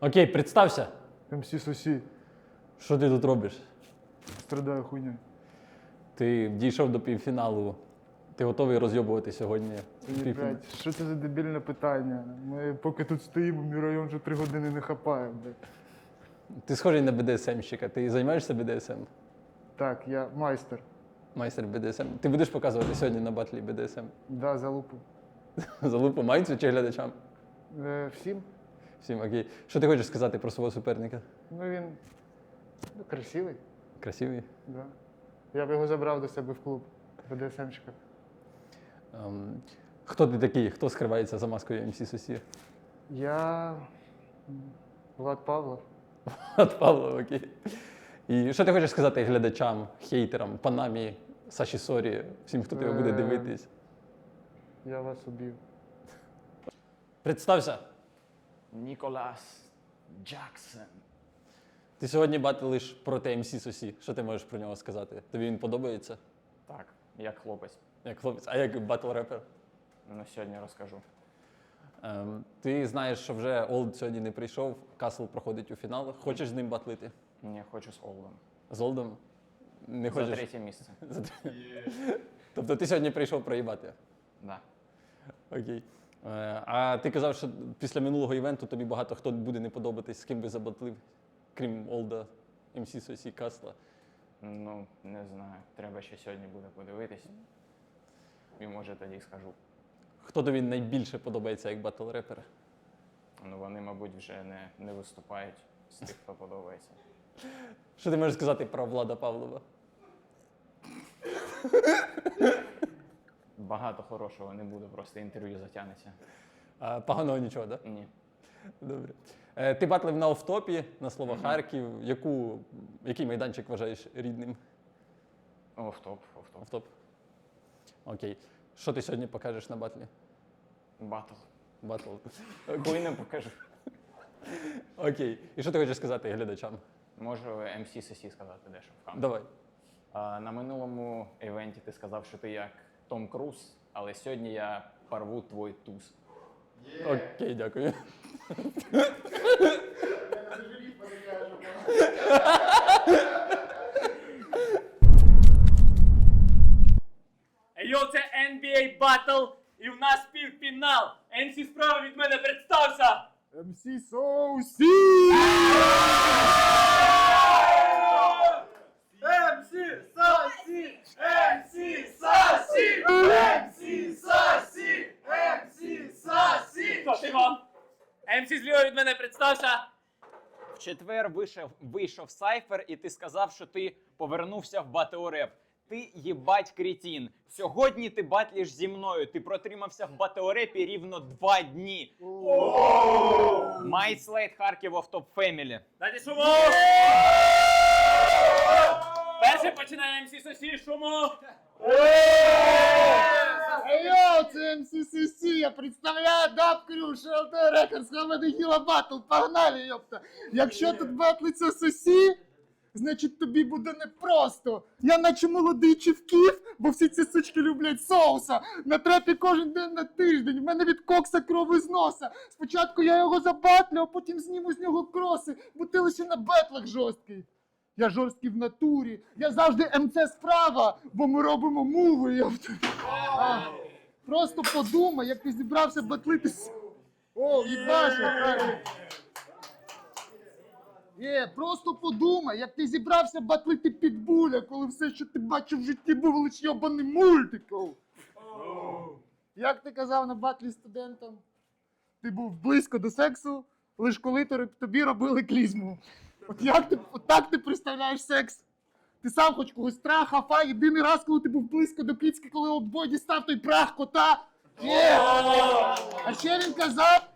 Окей, представся. МС Сосі. Що ти тут робиш? Страдаю хуйню. Ти дійшов до півфіналу. Ти готовий розйобувати сьогодні? півфінал? Блядь, що це за дебільне питання? Ми поки тут стоїмо, мій район вже три години не хапає. Блядь. Ти схожий на БДСМщика. Ти займаєшся БДСМ? Так, я майстер. Майстер БДСМ. Ти будеш показувати сьогодні на батлі БДСМ? Да, залупу. Залупу майцю чи глядачам? Е, всім? Всім окей. Що ти хочеш сказати про свого суперника? Ну він красивий. Красивий. Да. Я б його забрав до себе в клуб БДСМщика. Ем, хто ти такий? Хто скривається за маскою МС Сосі? Я Влад Павлов. От Павло, окей. І що ти хочеш сказати глядачам, хейтерам, панамі, Саші Сорі, всім, хто тебе буде Е. дивитись? Я вас убив. Представся. Ніколас Джексон. Ти сьогодні батилиш проти МС Сосі. Що ти можеш про нього сказати? Тобі він подобається? Так, як хлопець. Як хлопець, а як батл репер? Ну, сьогодні розкажу. Ем, ти знаєш, що вже Олд сьогодні не прийшов, Касл проходить у фінал. Хочеш з ним батлити? Ні, хочу з Олдом. З Олдом? Не За хочеш? третє місце. Тобто ти сьогодні прийшов проїбати? Да. Окей. Е, а ти казав, що після минулого івенту тобі багато хто буде не подобатись, з ким би забатлив, крім Олда, МС Сосі, Касла. Ну, не знаю. Треба ще сьогодні буде подивитись. І може тоді скажу. Хто тобі найбільше подобається як батл репер? Ну, вони, мабуть, вже не, не виступають з тих, хто подобається. Що ти можеш сказати про Влада Павлова? Багато хорошого не буде, просто інтерв'ю затягнеться. А, поганого нічого, так? Да? Ні. Добре. Е, ти батлив на офтопі на слово Харків. Яку, який майданчик вважаєш рідним? Офтоп, офтоп. Офтоп. Окей. Що ти сьогодні покажеш на батлі? Батл. Батл. Хуйне покажу. Окей. І що ти хочеш сказати глядачам? Можу MC Сосі сказати дещо в камеру. Давай. А, на минулому івенті ти сказав, що ти як Том Круз, але сьогодні я порву твій туз. Окей, дякую. Йо, це NBA Battle, і в нас півфінал. NC справа від мене представся. МС Соусі! MC Сасі! MC Сасі! MC Сасі! MC Сасі! Що ти вам? MC зліва від мене представся. В четвер вийшов, вийшов сайфер, і ти сказав, що ти повернувся в батеореп. Ти їбать кретін. Сьогодні ти батліш зі мною. Ти протримався в батеорепі рівно два дні. Майт Слейт Харків of Top Family. Дайте шуму! Перший починає MC Сосі, шуму! Йоу, це МС Сосі! Я представляю Даб Крю, ШЛТ Рекордс, Хамеди Гіла Батл, погнали, йопта! Якщо тут батлиться Сосі, значить тобі буде непросто. Я наче молодий чівків, бо всі ці сучки люблять соуса. На трепі кожен день на тиждень. В мене від кокса кров із носа. Спочатку я його забатлю, а потім зніму з нього кроси, бо ти лише на бетлах жорсткий. Я жорсткий в натурі. Я завжди МЦ справа, бо ми робимо муви. А, Просто подумай, як ти зібрався батлитись. О, їбаша. Є, просто подумай, як ти зібрався батлити підбуля, коли все, що ти бачив в житті, був лише йобаний мультик. О. Як ти казав на батлі студентам? Ти був близько до сексу, лише коли тобі робили клізму. От як ти, от так ти представляєш секс? Ти сам хоч когось страх, афа, єдиний раз, коли ти був близько до піцки, коли оббой дістав той прах кота. А ще він казав,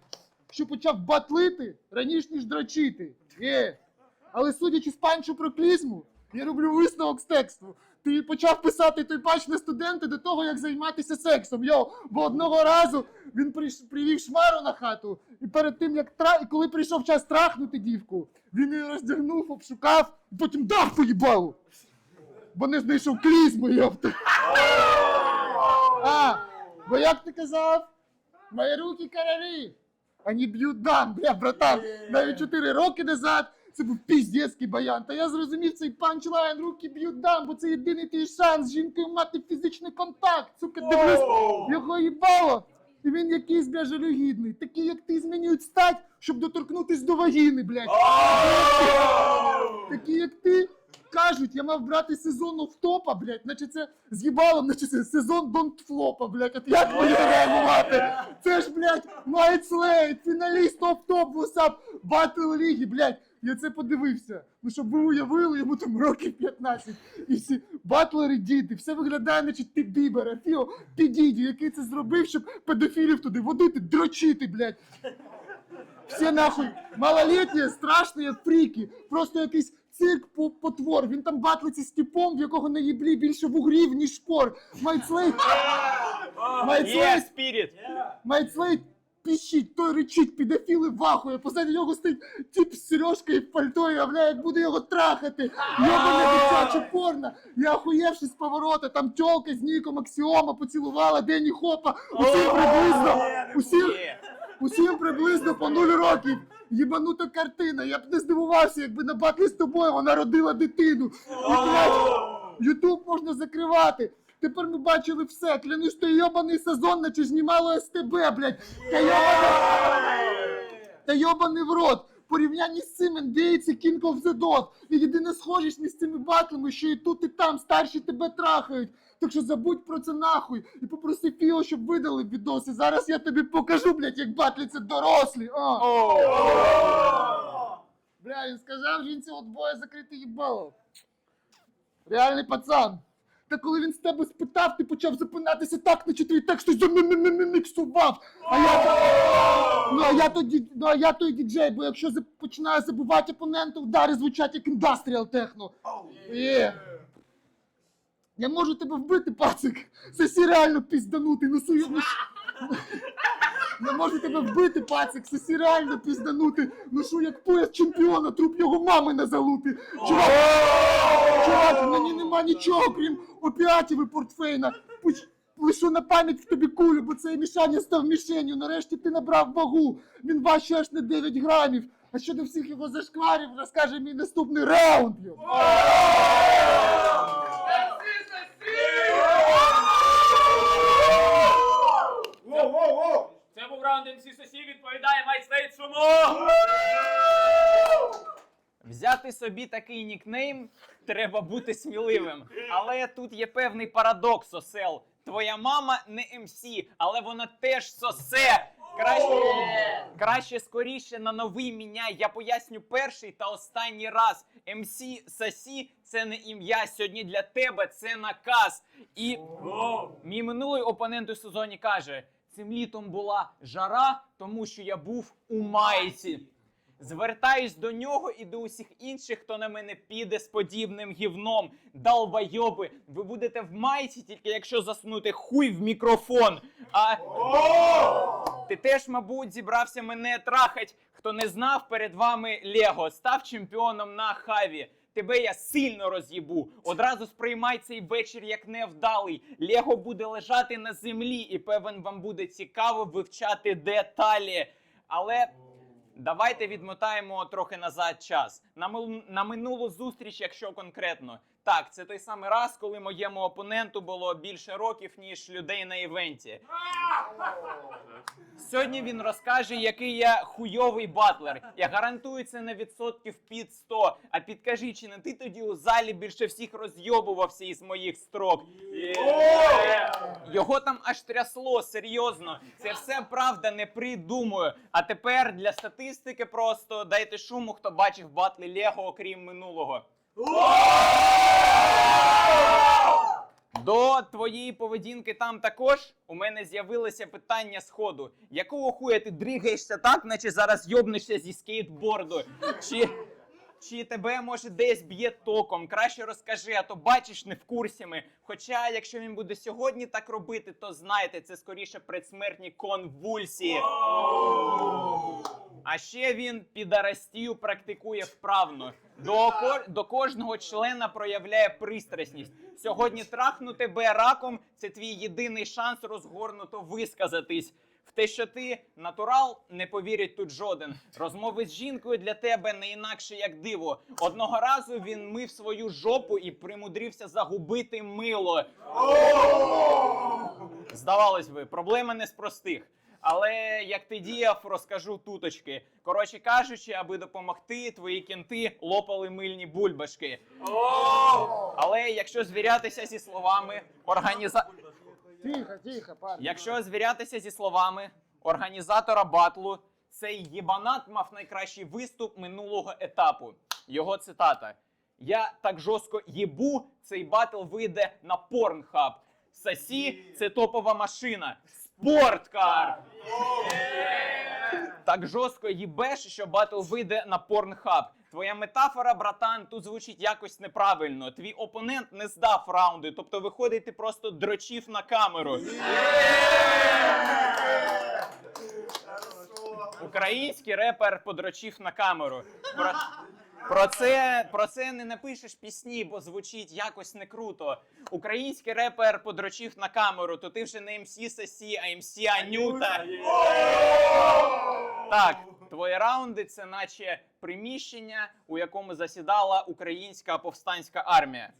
що почав батлити раніше, ніж дрочити. Є. Але судячи з панчу про клізму, я роблю висновок з тексту. Ти почав писати той патч на студенти до того, як займатися сексом. Йо, бо одного разу він привів шмару на хату, і перед тим, як тра... і коли прийшов час трахнути дівку, він її роздягнув, обшукав, і потім дав поїбалу. Бо не знайшов клізму, йопта. А, бо як ти казав? Мої руки королі. Они б'ють дам, бля, братан. Навіть 4 роки назад це був піздецький баян. Та я зрозумів цей панчлайн, руки б'ють дам, бо це єдиний твій шанс з жінкою мати фізичний контакт. Сука, дивлюсь, його їбало. І він якийсь, бля, жалюгідний. Такий, як ти, змінюють стать, щоб доторкнутись до вагіни, блядь. Такі, як ти, кажуть, я мав брати сезон офтопа, блядь, наче це з їбалом, наче це сезон донтфлопа, блядь, от як мені реагувати? Це ж, блядь, Майт Слейд, фіналіст офтоп вусап Батл Ліги, блядь. Я це подивився. Ну, щоб ви уявили, йому там років 15. І всі батлери діти, все виглядає, наче ти Бібер, а Фіо підійді, який це зробив, щоб педофілів туди водити, дрочити, блядь. Все нахуй малолетні, страшні фріки. Просто якийсь цирк по потвор. Він там батлиться з типом, в якого на їблі більше вугрів, ніж шпор. Майтслейд. Є Майтслейд. Піщить, той речить, підофіли вахує. Позаді нього стоїть тип з сережкою в пальто, і являє, буде його трахати. Йобане дитяче порно. Я охуєвши з поворота, там тьолка з ніком Аксіома поцілувала Дені Хопа. Усім приблизно. Усім, усім приблизно по нуль років. Єбанута картина. Я б не здивувався, якби на батлі з тобою вона родила дитину. Ютуб можна закривати. Тепер ми бачили все. Клянусь, той йобаний сезон, наче знімало СТБ, блядь. Та йобаний, та йобаний в рот. Порівнянні з цим NBA це King of the Dot. І єдина схожість між цими батлами, що і тут, і там старші тебе трахають. Так що забудь про це нахуй і попроси Фіо, щоб видали відоси. Зараз я тобі покажу, блядь, як батляться дорослі. А. Бля, він сказав жінці от боя закрити їбало. Реальний пацан. Та коли він з тебе спитав, ти почав запинатися так, наче твій текст щось заміксував. А я ну, а я тоді, ну, а я той діджей, бо якщо починаю забувати опонента, удари звучать як індастріал техно. Є. Я можу тебе вбити, пацик. Сосі реально пізданутий. на сую, ну, я можу тебе вбити, пацик, сосі реально пізданути. Ношу як пояс чемпіона, труп його мами на залупі. Чувак, чувак, в мені нема нічого, крім опіатів і портфейна. Пуч- Лишу на пам'ять тобі кулю, бо цей мішання став мішенью. Нарешті ти набрав вагу. Він важче аж на 9 грамів. А щодо всіх його зашкварів, розкаже мій наступний раунд. йо. Це був раунд відповідає Майслейд Шумо! Взяти собі такий нікнейм треба бути сміливим. Але тут є певний парадокс, Осел. Твоя мама не МС, але вона теж сосе. Краще, краще скоріше на новий міняй. Я поясню перший та останній раз. МС Сасі це не ім'я. Сьогодні для тебе це наказ. І мій минулий опонент у сезоні каже: цим літом була жара, тому що я був у майці. Звертаюсь до нього і до усіх інших, хто на мене піде з подібним гівном. Долбайоби, ви будете в майці, тільки якщо заснути хуй в мікрофон. А ти теж, мабуть, зібрався мене трахать. Хто не знав, перед вами Лего став чемпіоном на хаві. Тебе я сильно роз'їбу. Одразу сприймай цей вечір як невдалий. Лего буде лежати на землі, і певен вам буде цікаво вивчати деталі. Але Давайте відмотаємо трохи назад час. На, мил- на минулу зустріч, якщо конкретно. Так, це той самий раз, коли моєму опоненту було більше років, ніж людей на івенті. Сьогодні він розкаже, який я хуйовий батлер. Я гарантую це на відсотків під 100. А підкажи, чи не ти тоді у залі більше всіх розйобувався із моїх строк? Його там аж трясло, серйозно. Це все правда, не придумую. А тепер для статистики просто дайте шуму, хто бачив батли Лего, окрім минулого. До твоєї поведінки там також у мене з'явилося питання сходу. Якого хуя ти дригаєшся так, наче зараз йобнешся зі скейтборду? Чи, чи тебе може десь б'є током? Краще розкажи, а то бачиш не в курсі ми. Хоча, якщо він буде сьогодні так робити, то знайте, це скоріше предсмертні конвульсії. А ще він підарастію практикує вправно. До, ко- до кожного члена проявляє пристрасність. Сьогодні трахну тебе раком це твій єдиний шанс розгорнуто висказатись. В те, що ти натурал, не повірить тут жоден. Розмови з жінкою для тебе не інакше як диво. Одного разу він мив свою жопу і примудрився загубити мило. Здавалось би, проблема не з простих. Але як ти діяв, розкажу туточки. Коротше кажучи, аби допомогти, твої кінти лопали мильні бульбашки. Але якщо звірятися зі словами організа... Тихо, тихо, парень. Якщо звірятися зі словами організатора батлу, цей єбанат мав найкращий виступ минулого етапу. Його цитата: Я так жорстко їбу, цей батл вийде на порнхаб. Сасі це топова машина. Спорткар! Так жорстко їбеш, що батл вийде на порнхаб. Твоя метафора, братан, тут звучить якось неправильно. Твій опонент не здав раунди, тобто виходить, ти просто дрочив на камеру. Український репер подрочив на камеру. Про, це, про це не напишеш пісні, бо звучить якось не круто. Український репер подрочив на камеру, то ти вже не МС Сасі, а МС Анюта. Так, твої раунди це наче приміщення, у якому засідала українська повстанська армія.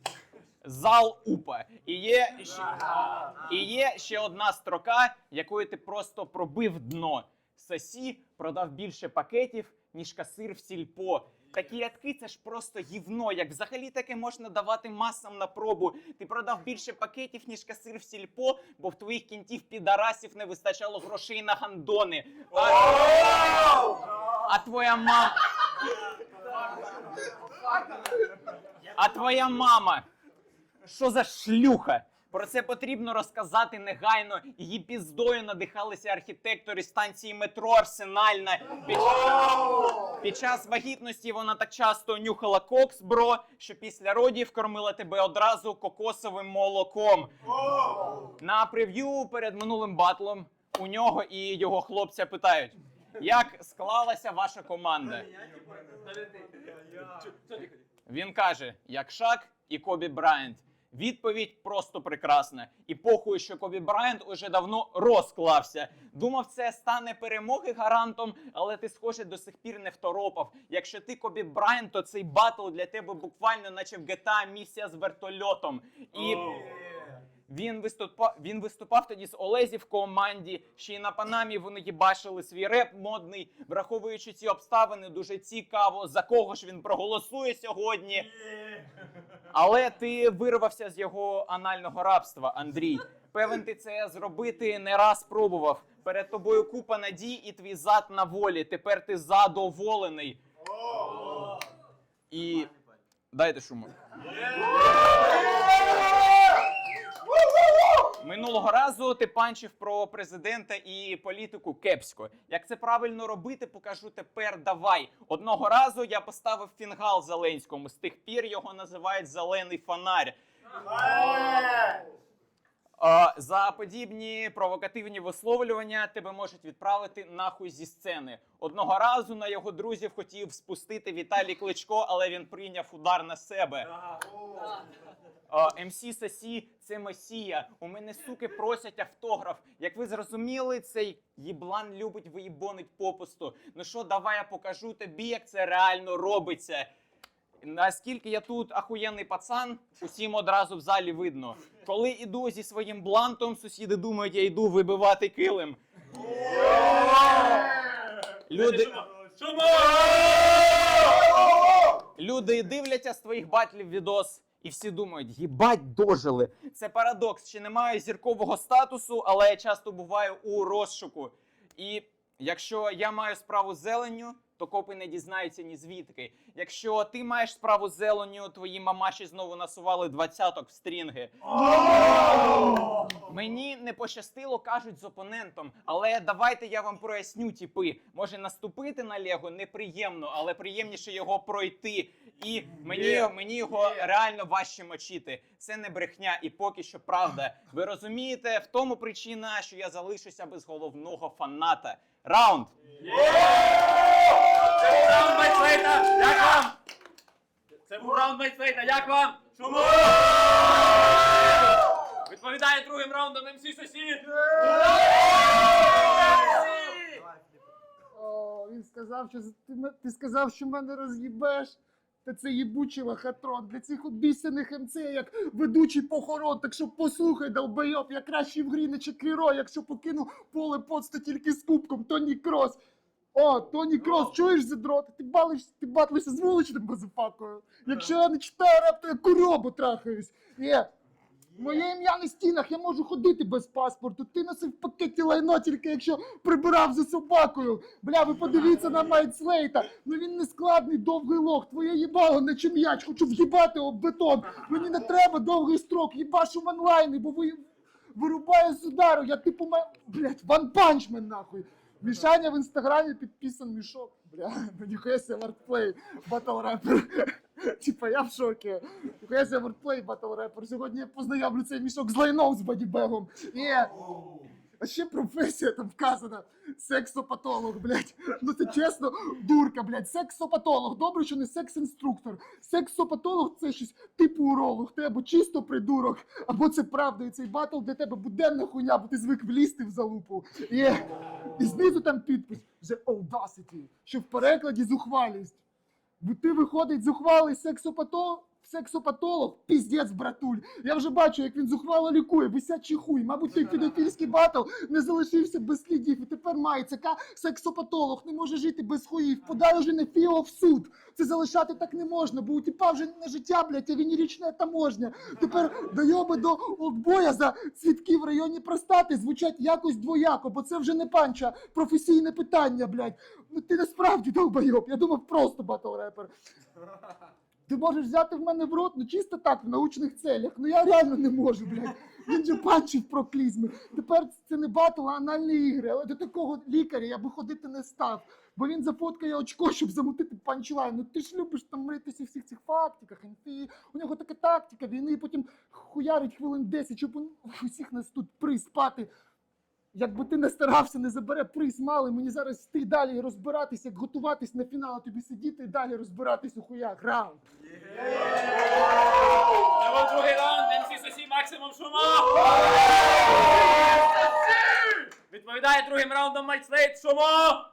Зал УПА. І є, ще, і є ще одна строка, якою ти просто пробив дно. Сасі продав більше пакетів, ніж касир в сільпо. Такі рядки це ж просто гівно. Як взагалі таке можна давати масам на пробу. Ти продав більше пакетів, ніж касир в сільпо, бо в твоїх кінтів підарасів не вистачало грошей на гандони. А, а твоя мама. А твоя мама. Що за шлюха? Про це потрібно розказати негайно. Її піздою надихалися архітектори станції метро Арсенальна. Під, під час вагітності вона так часто нюхала кокс, бро, що після родів кормила тебе одразу кокосовим молоком. На прев'ю перед минулим батлом у нього і його хлопця питають: як склалася ваша команда? Він каже: як Шак і Кобі Брайант. Відповідь просто прекрасна. І похуй, що Кобі Брайант уже давно розклався. Думав, це стане перемоги гарантом, але ти, схоже, до сих пір не второпав. Якщо ти Кобі Брайант, то цей батл для тебе буквально, наче в GTA місія з вертольотом. І він виступав, він виступав тоді з Олезі в команді. Ще й на Панамі вони їбашили свій реп модний. Враховуючи ці обставини, дуже цікаво, за кого ж він проголосує сьогодні. Але ти вирвався з його анального рабства, Андрій. Певен, ти це зробити не раз пробував. Перед тобою купа надій і твій зад на волі. Тепер ти задоволений. І дайте шуму. Минулого разу ти панчив про президента і політику кепсько. Як це правильно робити, покажу тепер. Давай. Одного разу я поставив фінгал Зеленському. З тих пір його називають зелений фонарь. За подібні провокативні висловлювання тебе можуть відправити нахуй зі сцени. Одного разу на його друзів хотів спустити Віталій Кличко, але він прийняв удар на себе. МС Сасі це месія. У мене суки просять автограф. Як ви зрозуміли, цей їблан любить виїбонить попусту. Ну що, давай я покажу тобі, як це реально робиться. Наскільки я тут ахуєнний пацан, усім одразу в залі видно. Коли іду зі своїм блантом, сусіди думають, я йду вибивати килим. Люди, люди дивляться з твоїх батлів відос. І всі думають, їбать дожили. Це парадокс. Ще немає зіркового статусу, але я часто буваю у розшуку. І якщо я маю справу з зеленню, то копи не дізнаються ні звідки. Якщо ти маєш справу з зеленню, твої мамаші знову насували двадцяток в стрінги. Мені не пощастило, кажуть з опонентом, але давайте я вам проясню, тіпи. Може наступити на Лего неприємно, але приємніше його пройти. І мені, мені його реально важче мочити. Це не брехня, і поки що правда. Ви розумієте, в тому причина, що я залишуся без головного фаната. Раунд! Раунд Майтфейта! Вам? Це був раунд Майтфейта, як вам? Шуму! Відповідає другим раундом МС Сосі! він сказав, що ти, ме- ти сказав, що мене роз'їбеш. Та це їбучий лохотрон. Для цих обіцяних МЦ, як ведучий похорон. Так що послухай, долбойоб, я краще в грі не чекріро, якщо покину поле подста тільки з кубком, Тоні Крос. О, Тоні Крос, чуєш задрот? Ти балиш, ти батлишся з вуличним базифакою. Якщо я не читаю реп, то я коробу трахаюсь. Є. Моє ім'я на стінах, я можу ходити без паспорту. Ти носив в пакеті лайно, тільки якщо прибирав за собакою. Бля, ви подивіться на Майдслейта. Ну він не складний, довгий лох. Твоє їбало, наче м'яч, хочу в'їбати об бетон. Мені не треба довгий строк, їбашу ванлайни, бо ви вирубаю з удару. Я типу ма... блядь, ванпанчмен нахуй. Мішаня в інстаграмі підписан мішок. Бля, ну ніхуя себе вартплей, батл репер. Типа я в шокі. Ніхуя себе вартплей, батл репер. Сьогодні я познайомлю цей мішок з лайном з бодібегом. Є. А ще професія там вказана. Сексопатолог, блядь. Ну це чесно, дурка, блядь. Сексопатолог. Добре, що не секс-інструктор. Сексопатолог це щось типу уролог. Ти або чисто придурок, або це правда. І цей батл для тебе буденна хуйня, бо ти звик влізти в залупу. Є. І знизу там підпис The Audacity, що в перекладі зухвалість. Бо ти виходить зухвалий сексопатолог, сексопатолог, піздець, братуль. Я вже бачу, як він зухвало лікує, висячий хуй. Мабуть, той підофільський батл не залишився без слідів. І тепер має ЦК сексопатолог, не може жити без хуїв. Подай уже не фіо в суд. Це залишати так не можна, бо у тіпа вже не життя, блядь, а вінірічна таможня. Тепер дойоби до олдбоя за цвітки в районі простати звучать якось двояко, бо це вже не панча, професійне питання, блядь. Ну ти насправді долбойоб, я думав просто батл репер. Ти можеш взяти в мене в рот, ну чисто так, в научних целях. Ну я реально не можу, блядь. Він же панчив про клізми. Тепер це не батл, а анальні ігри. Але до такого лікаря я би ходити не став. Бо він зафоткає очко, щоб замутити панчлайн. Ну ти ж любиш там мритися в всіх цих фактиках, інфі. У нього така тактика, війни потім хуярить хвилин 10, щоб усіх нас тут приспати. Якби ти не старався, не забере приз малий, мені зараз йти далі розбиратись, як готуватись на фінал, а тобі сидіти і далі розбиратись у хуях. Раунд. Був другий раунд, MC Сосі максимум шума. Відповідає другим раундом Майкслейт шума.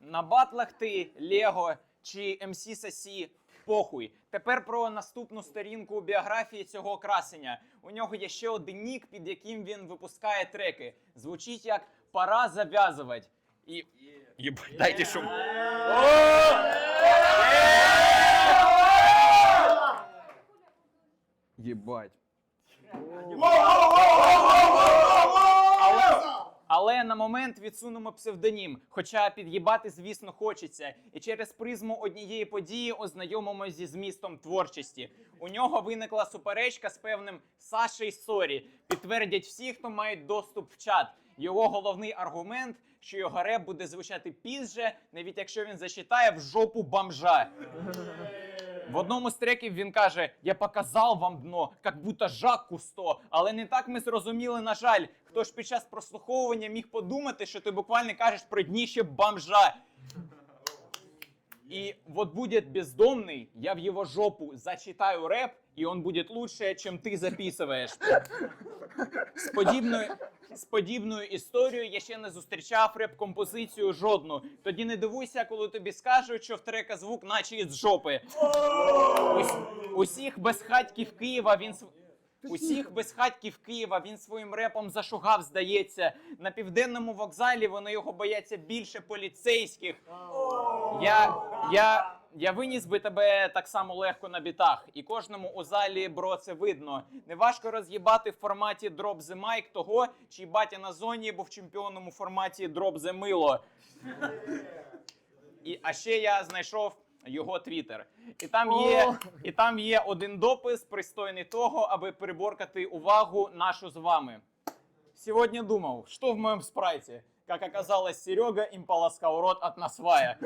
На батлах ти, Лего чи МС Сасі. Похуй. Тепер про наступну сторінку біографії цього красення. У нього є ще один нік, під яким він випускає треки. Звучить як пора зав'язувати. І. Єбать, дайте шум. Єбать. Але, на момент відсунемо псевдонім. Хоча під'їбати, звісно, хочеться. І через призму однієї події ознайомимося зі змістом творчості. У нього виникла суперечка з певним Сашей Сорі. Підтвердять всі, хто мають доступ в чат. Його головний аргумент, що його реп буде звучати пізже, навіть якщо він зачитає в жопу бомжа. В одному з треків він каже: Я показав вам дно, як будто Жак Кусто. Але не так ми зрозуміли, на жаль. Хто ж під час прослуховування міг подумати, що ти буквально кажеш про дніще бомжа. И вот будет бездомный, я в его жопу зачитаю рэп, и он будет лучше, чем ти записуєш. З подібною, з подібною історією я ще не зустрічав реп-композицію жодну. Тоді не дивуйся, коли тобі скажуть, що в трека звук наче із жопи. Ус, усіх безхатьків Києва він Усіх безхатьків Києва він своїм репом зашугав, здається. На південному вокзалі вони його бояться більше поліцейських. Я, я, я виніс би тебе так само легко на бітах, і кожному у залі, бро, це видно. Неважко роз'їбати в форматі Drop the Mic того, чий батя на зоні був чемпіоном у форматі Drop the Мило. І, а ще я знайшов його твіттер. І там є, і там є один допис, пристойний того, аби приборкати увагу нашу з вами. Сегодня думал, что в моем спрайте. Как оказалось, Серега им полоскал рот от насвая.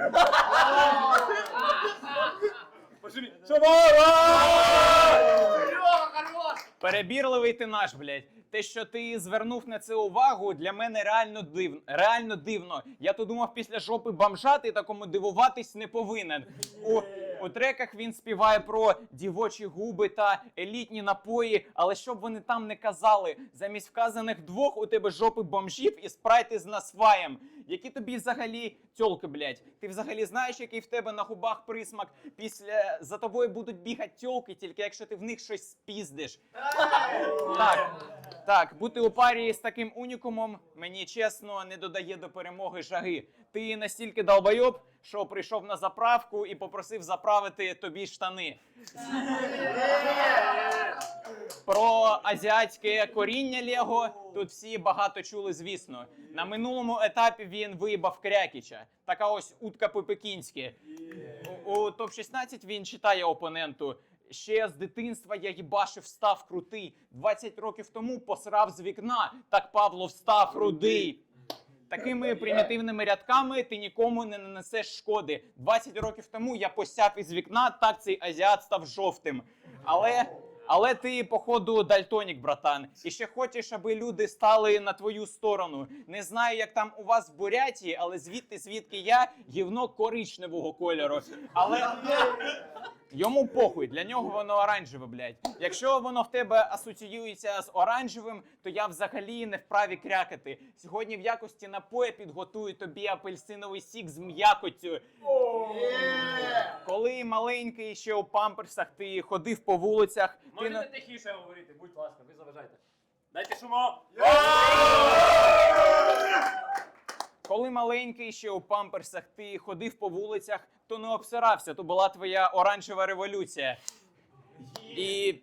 Перебірливий ти наш, блядь. Те, що ти звернув на це увагу, для мене реально дивно. Реально дивно. Я то думав, після жопи бомжа ти такому дивуватись не повинен. У, У треках він співає про дівочі губи та елітні напої, але щоб вони там не казали, замість вказаних двох у тебе жопи бомжів і спрайти з насваєм. Які тобі взагалі тьолки, блядь? Ти взагалі знаєш, який в тебе на губах присмак? Після за тобою будуть бігати тьолки, тільки якщо ти в них щось спіздиш. Так, так, бути у парі з таким унікумом, мені чесно, не додає до перемоги жаги. Ти настільки долбойоб, що прийшов на заправку і попросив заправити тобі штани. Про азіатське коріння Лего тут всі багато чули, звісно. На минулому етапі він виїбав Крякіча. Така ось утка по-пекінськи. У, у топ-16 він читає опоненту. Ще з дитинства я їбашив став крутий. 20 років тому посрав з вікна. Так Павло встав рудий. Такими примітивними рядками ти нікому не нанесеш шкоди. 20 років тому я посяв із вікна, так цей азіат став жовтим. Але, але ти, походу, дальтонік, братан. І ще хочеш, аби люди стали на твою сторону. Не знаю, як там у вас в Бурятії, але звідти, звідки я, гівно коричневого кольору. Але Йому похуй, для нього воно оранжеве, блядь. Якщо воно в тебе асоціюється з оранжевим, то я взагалі не вправі крякати. Сьогодні в якості напоя підготую тобі апельсиновий сік з м'якоттю. Коли маленький ще у памперсах ти ходив по вулицях, ти Можете на... тихіше говорити, будь ласка, ви заважайте. Дайте шумо. коли маленький ще у памперсах ти ходив по вулицях, то не обсирався, то була твоя оранжева революція. І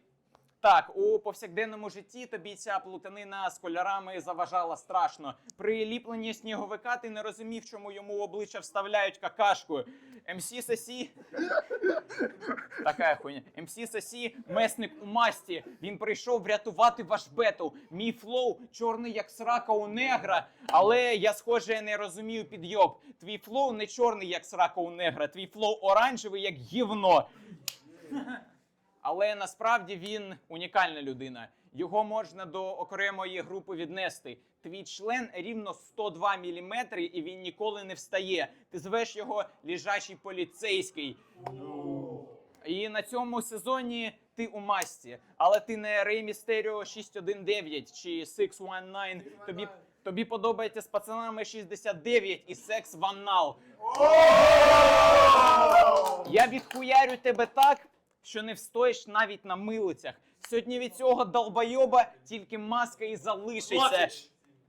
так, у повсякденному житті тобі ця плутанина з кольорами заважала страшно. При ліпленні сніговика ти не розумів, чому йому обличчя вставляють какашку. МС Сосі. Така хуйня. МС Сосі месник у масті. Він прийшов врятувати ваш бетл. Мій флоу чорний, як срака у негра. Але я, схоже, не розумію підйоб. Твій флоу не чорний, як срака у негра. Твій флоу оранжевий, як гівно. Але насправді він унікальна людина. Його можна до окремої групи віднести. Твій член рівно 102 мм, і він ніколи не встає. Ти звеш його лежачий поліцейський. І на цьому сезоні ти у масті, але ти не Рей Містеріо 619 чи 619. Тобі, тобі подобається з пацанами 69 і секс ваннал. Я відхуярю тебе так, що не встоїш навіть на милицях. Сьогодні від цього долбойоба тільки маска і залишиться.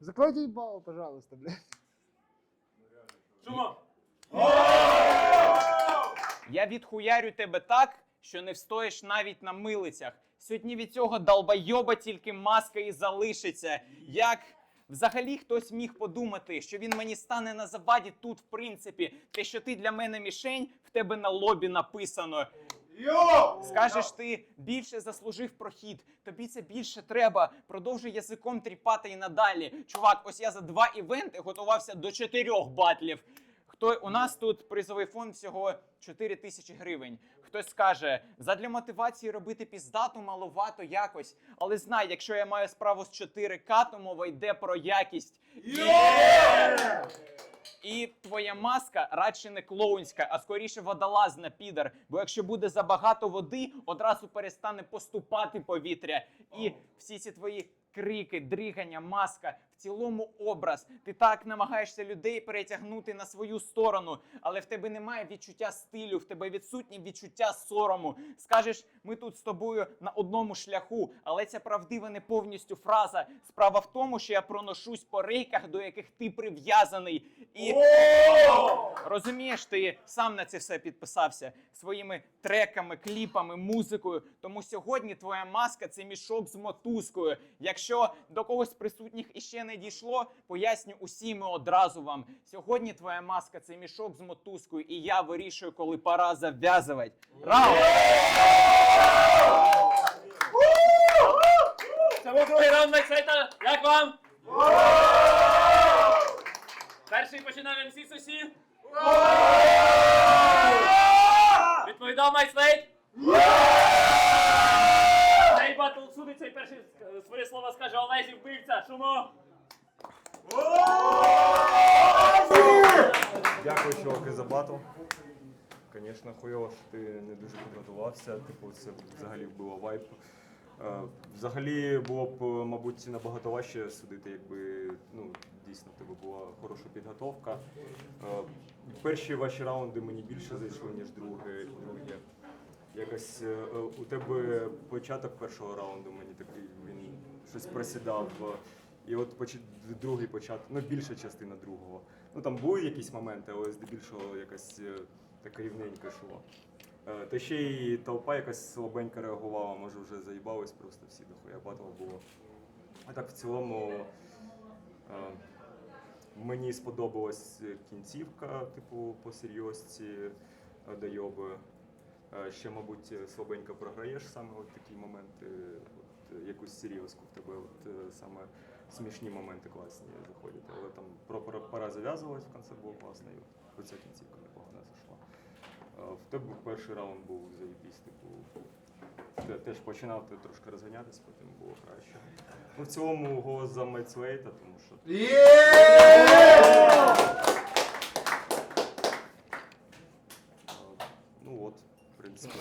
Закройте їбало, пожалуйста, блядь. Шумо. Я відхуярю тебе так, що не встоїш навіть на милицях. Сьогодні від цього долбойоба тільки маска і залишиться. Як взагалі хтось міг подумати, що він мені стане на заваді тут, в принципі, те, що ти для мене мішень, в тебе на лобі написано. Скажеш, ти більше заслужив прохід, тобі це більше треба. Продовжуй язиком тріпати і надалі. Чувак, ось я за два івенти готувався до чотирьох батлів. Хто у нас тут призовий фонд всього 4 тисячі гривень. Хтось скаже, задля мотивації робити піздату маловато якось. Але знай, якщо я маю справу з 4К, то мова йде про якість. І твоя маска радше не клоунська, а скоріше водолазна підар. Бо якщо буде забагато води, одразу перестане поступати повітря. І всі ці твої крики, дригання, маска цілому образ. Ти так намагаєшся людей перетягнути на свою сторону, але в тебе немає відчуття стилю, в тебе відсутнє відчуття сорому. Скажеш, ми тут з тобою на одному шляху, але ця правдива не повністю фраза. Справа в тому, що я проношусь по рейках, до яких ти прив'язаний. І розумієш, ти сам на це все підписався своїми треками, кліпами, музикою. Тому сьогодні твоя маска це мішок з мотузкою. Якщо до когось присутніх іще не дійшло, поясню усім і одразу вам. Сьогодні твоя маска це мішок з мотузкою, і я вирішую, коли пора зав'язувати. Раунд! Це був другий раунд Майксайта. Як вам? Перший починав МС Сосі. Відповідав Майкслейт. Цей батл судить цей перший е, своє слово скаже Олезі вбивця. Шумо. Дякую, чуваки, за батл. звісно, хуйово, що ти не дуже підготувався. Типу, це взагалі було вайп. Е, Взагалі було б, мабуть, набагато важче судити, якби ну, дійсно тебе була хороша підготовка. Е, Перші ваші раунди мені більше зайшли, ніж друге. друге. Якось е, у тебе початок першого раунду мені такий він щось просідав. І от другий початок, ну більша частина другого. Ну там були якісь моменти, але здебільшого якось е, так рівненько йшло. Е, Та ще й толпа якась слабенько реагувала, може вже заїбались просто всі дохуя батл було. А так в цілому е, мені сподобалась кінцівка, типу, по серйозці дойоби. Ще, мабуть, слабенько програєш саме от такі моменти, от, якусь серйозку в тебе, от саме смішні моменти класні заходять. Але там про- пора зав'язувалась в кінці було класно, і оця кінцівка непогано зайшла. Е, В тебе перший раунд був заєбісь, типу. Те- Теж починав ти трошки розганятись, потім було краще. Ну, в цілому голос за Мейтслейта, тому що е, ну от, в принципі.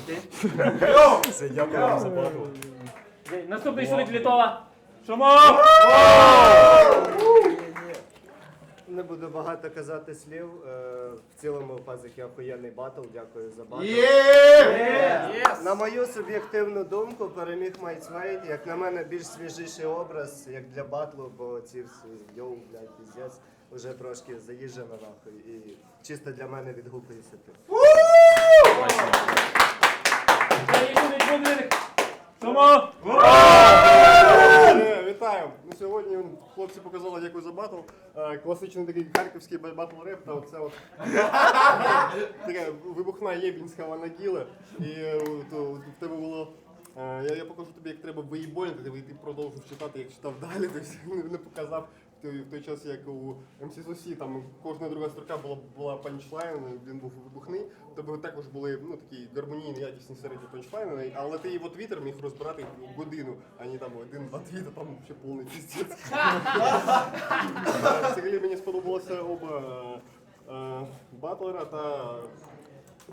Все, дякую вам за батл. Наступний судить Літова. Шумо! Не буду багато казати слів. Е, В цілому пазики охуєнний батл. Дякую за батл. На мою суб'єктивну думку, переміг Майтсвейт. Як на мене, більш свіжіший образ, як для батлу, бо ці всі йоу, блядь, піздець, уже трошки заїжджено нахуй. І чисто для мене відгукується ти. Далі судить Бунлінг. Шумо! Е, Вітаю! Ну, сьогодні хлопці показали, як ви за батл. Е, Класичний такий харківський батл реп, та оце от така вибухна єбінська ванагіла. І е, в тебе було. е, Я, я покажу тобі, як треба виїбонити, ти, ти продовжив читати, як читав далі, то не, не показав. В той, в той час, як у MC Сосі, там кожна друга строка була, була панчлайн, він був вибухний. У тебе також були ну, такі гармонійні, якісні середні панчлайни, але ти от твіттер міг розбирати годину, а не там один-два твіта, там ще повний піздець. Взагалі мені сподобалося оба е, батлера та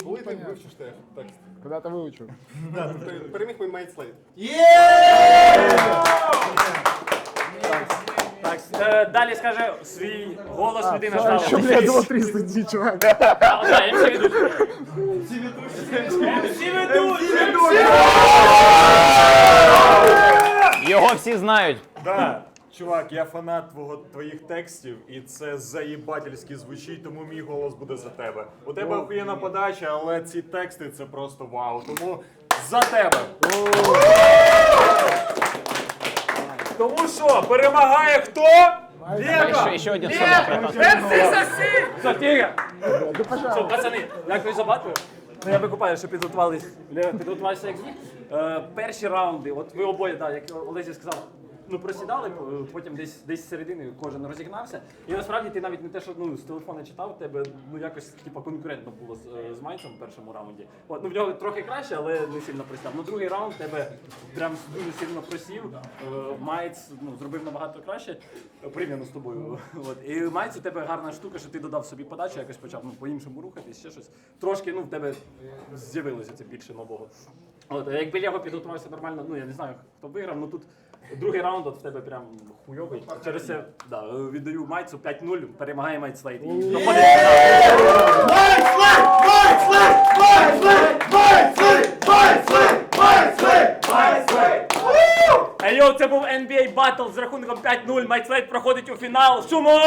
коли ти вивчиш текст. Куди-то вивчив. Да, переміг мій Майтслейд. Так, е, далі скаже свій голос людина ждала. Що, блядь, було 300 дій, чувак. А, ведуть. Всі ведуть. Всі ведуть. Його всі знають. Да, чувак, я фанат твого твоїх текстів, і це заїбательськи звучить, тому мій голос буде за тебе. У тебе охуєнна подача, але ці тексти це просто вау. Тому за тебе. Тому що перемагає хто? Віка! Ще, ще один. Все. Все, пацани, як ви забатили? Ну, я викупаю, що підготувались. Підготувалися як звук. Е, перші раунди, от ви обоє, да, як Олесі сказав, ну просідали, е, потім десь десь середини кожен розігнався. І насправді ти навіть не те, що ну, з телефона читав, тебе ну якось типу, конкурентно було з, е, з Майцем в першому раунді. От, ну в нього трохи краще, але не сильно просідав. Ну другий раунд тебе прям дуже сильно просів. Е, Майц ну, зробив набагато краще, порівняно з тобою. От. І Майц у тебе гарна штука, що ти додав собі подачу, якось почав ну, по-іншому рухатись, ще щось. Трошки ну, в тебе з'явилося це більше нового. От, якби Лего підготувався нормально, ну я не знаю, хто виграв, ну тут другий раунд от в тебе прям хуйовий. Через це да, віддаю Майцу 5-0, перемагає Майц Слейт. І проходить фінал. Ей, йоу, це був NBA Battle з рахунком 5-0. Майц проходить у фінал. Шумо!